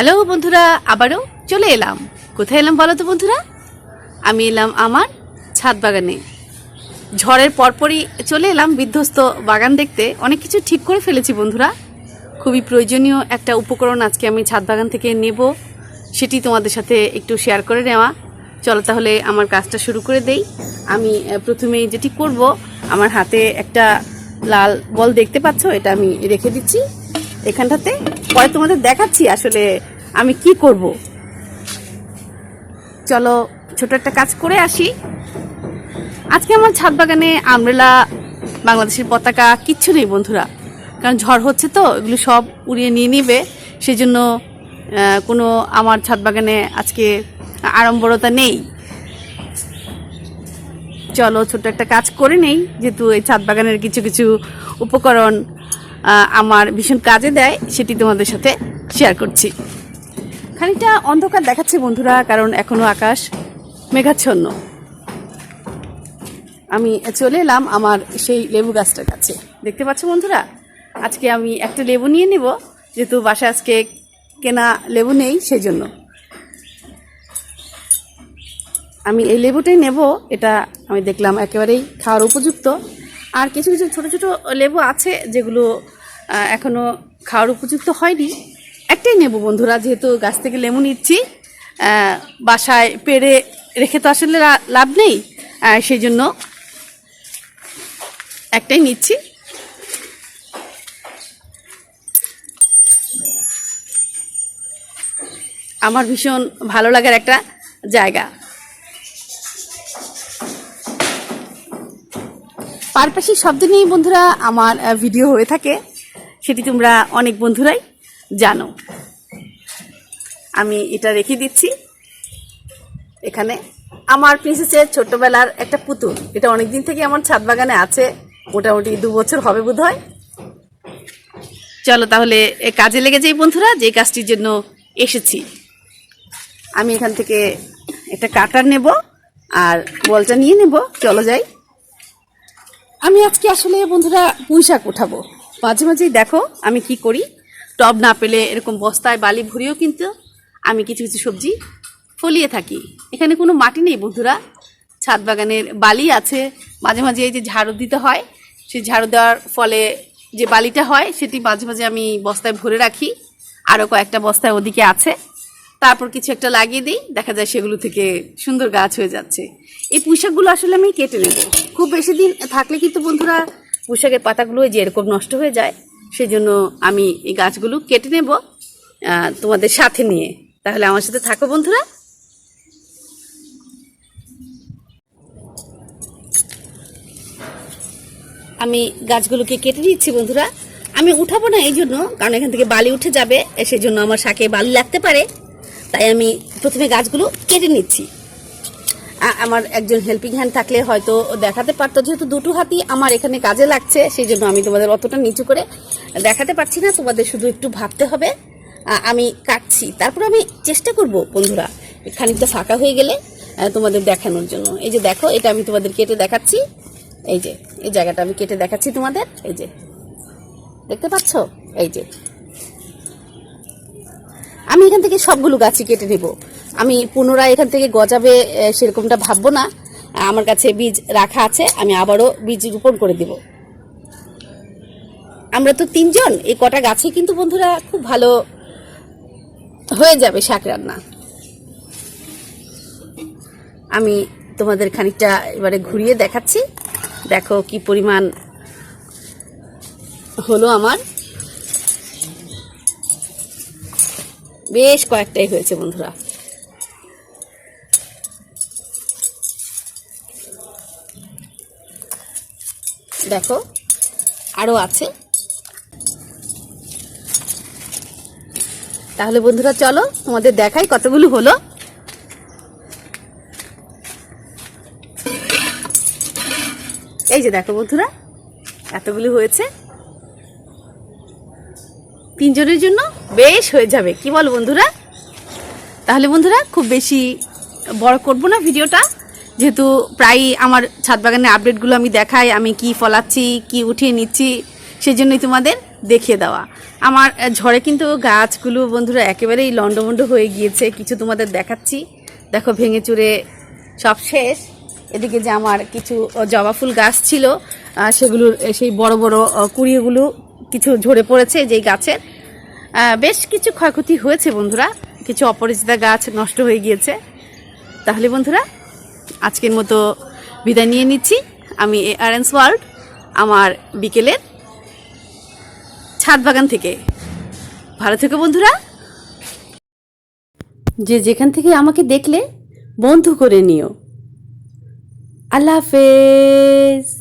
Hello বন্ধুরা আবারও চলে এলাম। কোথায় এলাম বলো তো বন্ধুরা? আমি এলাম আমার ছাদ বাগানে। ঝড়ের পরপরই চলে এলাম বিধ্বস্ত বাগান দেখতে। অনেক কিছু ঠিক করে ফেলেছি বন্ধুরা। খুবই প্রয়োজনীয় একটা উপকরণ আজকে আমি ছাদ বাগান থেকে নেব। সেটি তোমাদের সাথে একটু শেয়ার করে নেওয়া। চলো তাহলে আমার কাজটা শুরু করে দেই। আমি আহ, প্রথমেই যেটি করব আমার হাতে একটা লাল বল দেখতে পাচ্ছ এটা আমি রেখে দিচ্ছি। এখানটাতে? পরে তোমাদের দেখাচ্ছি আসলে আমি কি করব। চলো, ছোট একটা কাজ করে আসি। আজকে আমার ছাদ বাগানে আমরেলা, বাংলাদেশের পতাকা, কিচ্ছু নেই বন্ধুরা। কারণ ঝড় হচ্ছে তো, এগুলো সব উড়িয়ে নিয়ে নিবে। সেই জন্য কোনো আমার ছাদ বাগানে আজকে আড়ম্বরতা নেই। চলো, ছোট একটা কাজ করে নেই। যেহেতু এই ছাদ বাগানের কিছু কিছু উপকরণ আমার ভীষণ কাজে দেয়, সেটি তোমাদের সাথে শেয়ার করছি। খানিকটা অন্ধকার দেখাচ্ছে বন্ধুরা, কারণ এখনও আকাশ মেঘাচ্ছন্ন। আমি চলে এলাম আমার সেই লেবু গাছটার কাছে। দেখতে পাচ্ছ বন্ধুরা? আজকে আমি একটা লেবু নিয়ে নেব, যেহেতু বাসায় আজকে কেনা লেবু নেই সেই জন্য আমি এই লেবুটাই নেব, এটা আমি দেখলাম একেবারেই খাওয়ার উপযুক্ত। আর কিছু কিছু ছোট ছোট লেবু আছে যেগুলো এখনও খাওয়ার উপযুক্ত হয়নি। একটাই নেব বন্ধুরা, যেহেতু গাছ থেকে লেবু নিচ্ছি। বাসায় পেরে রেখে তো আসলে লাভ নেই। সেই জন্য একটাই নিচ্ছি। আমার ভীষণ ভালো লাগার একটা জায়গা। পারপাশি শব্দ নিয়ে বন্ধুরা আমার ভিডিও হয়ে থাকে। সেটি তোমরা অনেক বন্ধুরাই জানো। আমি এটা রেখে দিচ্ছি। এখানে আমার প্রিন্সেসের ছোট্টবেলার একটা পুতুল। এটা অনেক দিন থেকে আমার ছাদ বাগানে আছে। মোটামুটি দু বছর হবে বোধ হয় চলো তাহলে কাজে লেগে যাই বন্ধুরা, যে কাজটির জন্য এসেছি। আমি এখান থেকে একটা কাটার নেব আর বলটা নিয়ে নেব। চলো যাই। আমি আজকে আসলে বন্ধুরা পুঁই শাক উঠাবো। মাঝে মাঝেই দেখো আমি কি করি। টব না পেলে এরকম বস্তায় বালি ভরিয়েও কিন্তু আমি কিছু কিছু সবজি ফলিয়ে থাকি। এখানে কোনো মাটি নেই বন্ধুরা। ছাদ বাগানের বালি আছে। মাঝে মাঝে এই যে ঝাড়ু দিতে হয়, সেই ঝাড়ু দেওয়ার ফলে যে বালিটা হয়, সেটি মাঝে মাঝে আমি বস্তায় ভরে রাখি। আরও কয়েকটা বস্তায় ওদিকে আছে। তারপর কিছু একটা লাগিয়ে দিই। দেখা যায় সেগুলো থেকে সুন্দর গাছ হয়ে যাচ্ছে। এই পুঁইশাকগুলো আসলে আমি কেটে নেব। খুব বেশি দিন থাকলে কিন্তু বন্ধুরা পুঁইশাকের পাতাগুলো যে এরকম নষ্ট হয়ে যায় সেই জন্য আমি এই গাছগুলো কেটে নেব তোমাদের সাথে নিয়ে। তাহলে আমার সাথে থাকো বন্ধুরা। আমি গাছগুলোকে কেটে নিচ্ছি বন্ধুরা। আমি উঠাবো না এই জন্য, কারণ এখান থেকে বালি উঠে যাবে এ সেই জন্য আমার শাকে বালি লাগতে পারে। তাই আমি প্রথমে গাছগুলো কেটে নিচ্ছি। আমার একজন হেল্পিং হ্যান্ড থাকলে হয়তো দেখাতে পারতো। যেহেতু দুটো হাতি আমার এখানে কাজে লাগছে, সেই জন্য আমি তোমাদের অতটা নিচু করে দেখাতে পারছি না, তোমাদের শুধু একটু ভাবতে হবে। আমি কাটছি। তারপর আমি চেষ্টা করব, বন্ধুরা খানিকটা ফাঁকা হয়ে গেলে তোমাদের দেখানোর জন্য। এই যে দেখো, এটা আমি তোমাদের কেটে দেখাচ্ছি। এই যে, এই জায়গাটা আমি কেটে দেখাচ্ছি তোমাদের। এই যে, দেখতে পাচ্ছ? এই যে, আমি এখান থেকে সবগুলো গাছই কেটে নেব। আমি পুনরায় এখান থেকে গজাবে সেরকমটা ভাববো না। আমার কাছে বীজ রাখা আছে, আমি আবারও বীজ রোপণ করে দেব। আমরা তো তিনজন, এই কটা গাছে কিন্তু বন্ধুরা খুব ভালো হয়ে যাবে শাক রান্না। আমি তোমাদের খানিকটা এবারে ঘুরিয়ে দেখাচ্ছি। দেখো কি পরিমাণ হলো আমার। বেশ কয়েকটাই হয়েছে বন্ধুরা। দেখো, আরও আছে। তাহলে বন্ধুরা চলো, তোমাদের দেখাই কতগুলো হলো। এই যে দেখো বন্ধুরা, এতগুলো হয়েছে। তিনজনের জন্য বেশ হয়ে যাবে, কি বল বন্ধুরা? তাহলে বন্ধুরা, খুব বেশি বড় করব না ভিডিওটা। যেহেতু প্রায় আমার ছাদ বাগানের আপডেটগুলো আমি দেখাই, আমি কি ফলাচ্ছি, কি উঠিয়ে নিচ্ছি সেই জন্যই তোমাদের দেখিয়ে দেওয়া। আমার ঝড়ে কিন্তু গাছগুলো বন্ধুরা একেবারেই লন্ডভন্ড হয়ে গিয়েছে, কিছু তোমাদের দেখাচ্ছি। দেখো, ভেঙে চুরে সব শেষ। এদিকে যে আমার কিছু জবা ফুল গাছ ছিল সেগুলোর সেই বড় বড় কুড়িগুলো কিছু ঝরে পড়েছে যেই গাছের। বেশ কিছু ক্ষয়ক্ষতি হয়েছে বন্ধুরা। কিছু অপরিচিতা গাছ নষ্ট হয়ে গিয়েছে। তাহলে বন্ধুরা আজকের মতো বিদায় নিয়ে নিচ্ছি। আমি এ আর ওয়ার্ল্ড, আমার বিকেলের ছাদ বাগান থেকে। ভালো থেকো বন্ধুরা। যে যেখান থেকে আমাকে দেখলে বন্ধু করে নিও। আল্লাহ হাফেজ।